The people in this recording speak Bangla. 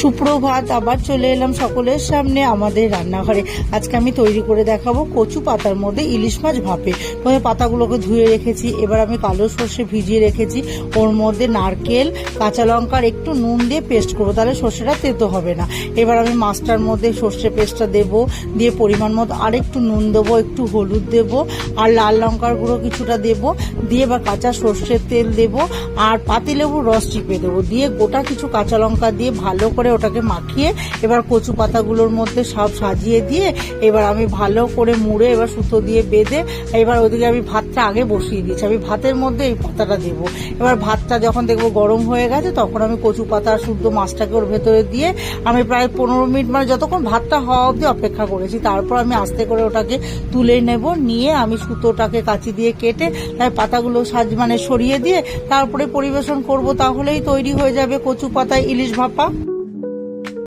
সুপ্রভাত, আবার চলে এলাম সকলের সামনে আমাদের রান্নাঘরে। আজকে আমি তৈরি করে দেখাবো কচু পাতার মধ্যে ইলিশ মাছ ভাপে। প্রথমে পাতাগুলোকে ধুয়ে রেখেছি, এবার আমি কালো সর্ষে ভিজিয়ে রেখেছি। ওর মধ্যে নারকেল, কাঁচা লঙ্কার একটু নুন দিয়ে পেস্ট করব, তাহলে সর্ষেটা তেতো হবে না। এবার আমি মাছটার মধ্যে সর্ষে পেস্টটা দেবো, দিয়ে পরিমাণ মতো আর একটু নুন দেবো, একটু হলুদ দেবো, আর লাল লঙ্কার গুঁড়ো কিছুটা দেবো, দিয়ে এবার কাঁচা সর্ষের তেল দেবো, আর পাতিলেবুর রস চিপে দেবো, দিয়ে গোটা কিছু কাঁচা লঙ্কা দিয়ে ভালো করে ওটাকে মাখিয়ে এবার কচু পাতাগুলোর মধ্যে সব সাজিয়ে দিয়ে এবার আমি ভালো করে মুড়ে এবার সুতো দিয়ে বেঁধে এবার ওদিকে আমি ভাতটা আগে বসিয়ে দিয়েছি। আমি ভাতের মধ্যে এই পাতাটা দেবো। এবার ভাতটা যখন দেখব গরম হয়ে গেছে, তখন আমি কচু পাতা শুদ্ধ মাছটাকে ওর ভেতরে দিয়ে আমি প্রায় পনেরো মিনিট মানে যতক্ষণ ভাতটা হওয়া অবধি অপেক্ষা করেছি, তারপর আমি আস্তে করে ওটাকে তুলে নেব, নিয়ে আমি সুতোটাকে কাঁচি দিয়ে কেটে তাই পাতাগুলো সাজ মানে সরিয়ে দিয়ে তারপরে পরিবেশন করব, তাহলেই তৈরি হয়ে যাবে কচু পাতায় ইলিশ ভাপা।